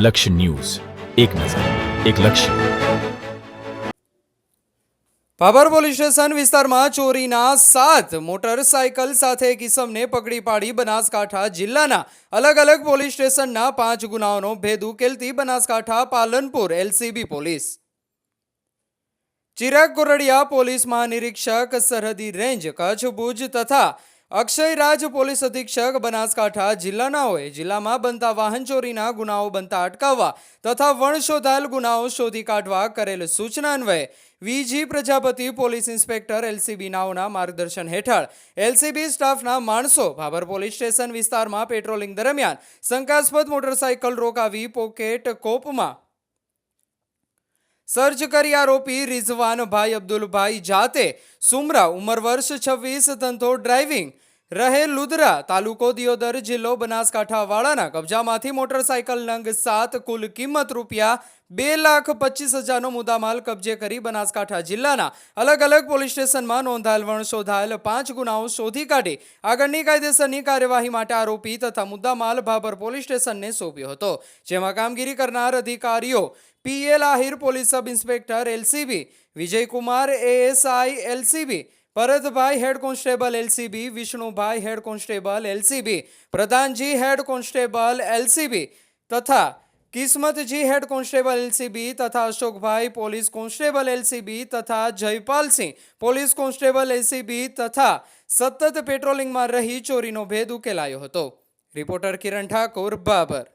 લક્ષ્ય ન્યૂઝ. એક નજર, એક લક્ષ્ય. ભાભર પોલીસ સ્ટેશન વિસ્તારમાં ચોરીના સાત મોટરસાયકલ સાથે એક ઇસમને પકડી પાડી બનાસકાંઠા જિલ્લાના અલગ અલગ પોલીસ સ્ટેશનના પાંચ ગુનાઓનો ભેદ ઉકેલતી Banaskantha Palanpur LCB police. Chirag Koradiya police મહાનિરીક્ષક સરહદી રેન્જ, કચ્છ ભુજ તથા અક્ષયરાજ પોલીસ અધિક્ષક બનાસકાંઠા જિલ્લાનાઓએ જિલ્લામાં બનતા વાહન ચોરીના ગુનાઓ બનતા અટકાવવા તથા વણ શોધાયેલ ગુનાઓ શોધી કાઢવા કરેલ સૂચના અન્વયે VG Prajapati police inspector LCB નાઓના માર્ગદર્શન હેઠળ એલસીબી સ્ટાફના માણસો ભાભર પોલીસ સ્ટેશન વિસ્તારમાં પેટ્રોલિંગ દરમિયાન શંકાસ્પદ મોટરસાયકલ રોકાવી પોકેટ કોપમાં સર્ચ કરી આરોપી રિઝવાનભાઈ અબ્દુલભાઈ જાતે સુમરા ઉંમર વર્ષ છવ્વીસ ધંધો ડ્રાઇવિંગ રહે લુદરા તાલુકો દિયોદર જિલ્લો બનાસકાંઠા વાળાના કબજામાંથી મોટરસાયકલ નંગ સાત કુલ કિંમત રૂપિયા બે લાખ પચીસ હજારનો મુદ્દામાલ કબજે કરી બનાસકાંઠા જિલ્લાના અલગ અલગ પોલીસ સ્ટેશનમાં નોંધાયેલ વણ શોધાયેલ પાંચ ગુનાઓ શોધી કાઢી. આગળની કાયદેસરની કાર્યવાહી માટે આરોપી તથા મુદ્દામાલ ભાભર પોલીસ સ્ટેશનને સોંપ્યો હતો. જેમાં કામગીરી કરનાર અધિકારીઓ PL Ahir police sub inspector LCB Vijaykumar ASI LCB Bharatbhai head constable LCB, Vishnubhai head constable LCB, Pradhanji head constable LCB તથા કિસ્મતજી હેડ કોન્સ્ટેબલ એલસીબી તથા અશોકભાઈ પોલીસ કોન્સ્ટેબલ એલસીબી તથા જયપાલસિંહ પોલીસ કોન્સ્ટેબલ એલસીબી તથા સતત પેટ્રોલિંગમાં રહી ચોરીનો ભેદ ઉકેલાયો હતો. રિપોર્ટર કિરણ ઠાકોર, બાબર.